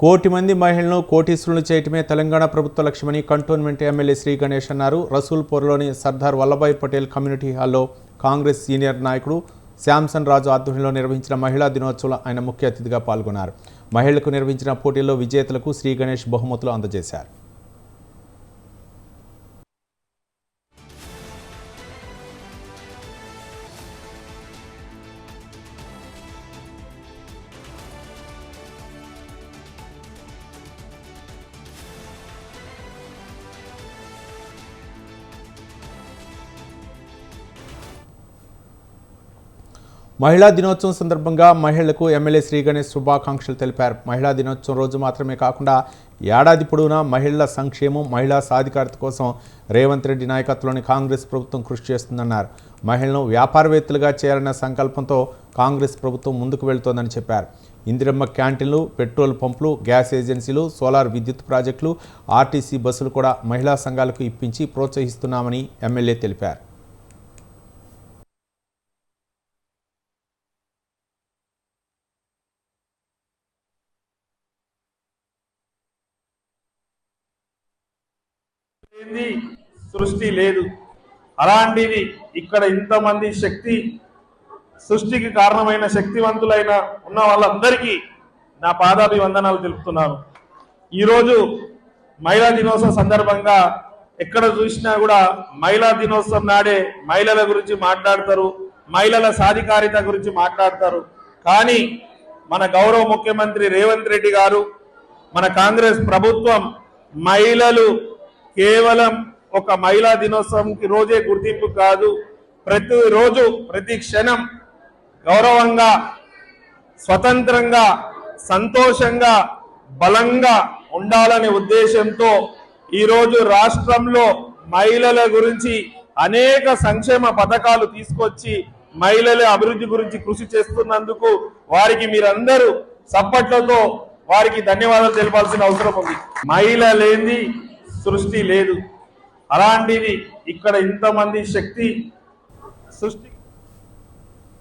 కోటి మంది మహిళలను కోటీశ్వరులు చేయటమే తెలంగాణ ప్రభుత్వ లక్ష్యమని కంటోన్మెంట్ ఎమ్మెల్యే శ్రీ గణేష్ అన్నారు. రసూల్పూర్లోని సర్దార్ వల్లభాయ్ పటేల్ కమ్యూనిటీ హాల్లో కాంగ్రెస్ సీనియర్ నాయకుడు శాంసన్ రాజు ఆధ్వర్యంలో నిర్వహించిన మహిళా దినోత్సవంలో ఆయన ముఖ్య అతిథిగా పాల్గొన్నారు. మహిళలకు నిర్వహించిన పోటీల్లో విజేతలకు శ్రీ గణేష్ బహుమతులు అందజేశారు. మహిళా దినోత్సవం సందర్భంగా మహిళలకు ఎమ్మెల్యే శ్రీ గణేష్ శుభాకాంక్షలు తెలిపారు. మహిళా దినోత్సవం రోజు మాత్రమే కాకుండా ఏడాది పొడవునా మహిళల సంక్షేమం మహిళా సాధికారత కోసం రేవంత్ రెడ్డి నాయకత్వంలోని కాంగ్రెస్ ప్రభుత్వం కృషి చేస్తుందన్నారు. మహిళలను వ్యాపారవేత్తలుగా చేయాలన్న సంకల్పంతో కాంగ్రెస్ ప్రభుత్వం ముందుకు వెళుతోందని చెప్పారు. ఇందిరమ్మ క్యాంటీన్లు పెట్రోల్ పంపులు గ్యాస్ ఏజెన్సీలు సోలార్ విద్యుత్ ప్రాజెక్టులు ఆర్టీసీ బస్సులు కూడా మహిళా సంఘాలకు ఇప్పించి ప్రోత్సహిస్తున్నామని ఎమ్మెల్యే తెలిపారు. ఏంది? సృష్టి లేదు. అలాంటిది ఇక్కడ ఇంతమంది శక్తి సృష్టికి కారణమైన శక్తివంతులైన ఉన్న వాళ్ళందరికీ నా పాదాభివందనాలు తెలుపుతున్నాను. ఈరోజు మహిళా దినోత్సవం సందర్భంగా ఎక్కడ చూసినా కూడా మహిళా దినోత్సవం నాడే మహిళల గురించి మాట్లాడతారు మహిళల సాధికారిత గురించి మాట్లాడతారు. కానీ మన గౌరవ ముఖ్యమంత్రి రేవంత్ రెడ్డి గారు మన కాంగ్రెస్ ప్రభుత్వం మహిళలు కేవలం ఒక మహిళా దినోత్సవంకి రోజే గుర్తింపు కాదు ప్రతిరోజు ప్రతి క్షణం గౌరవంగా స్వతంత్రంగా సంతోషంగా బలంగా ఉండాలనే ఉద్దేశంతో ఈరోజు రాష్ట్రంలో మహిళల గురించి అనేక సంక్షేమ పథకాలు తీసుకొచ్చి మహిళల అభివృద్ధి గురించి కృషి చేస్తున్నందుకు వారికి మీరందరూ సప్పట్లతో వారికి ధన్యవాదాలు తెలపాల్సిన అవసరం ఉంది. మహిళ లేనిది సృష్టి లేదు. అలాంటిది ఇక్కడ ఇంతమంది శక్తి సృష్టి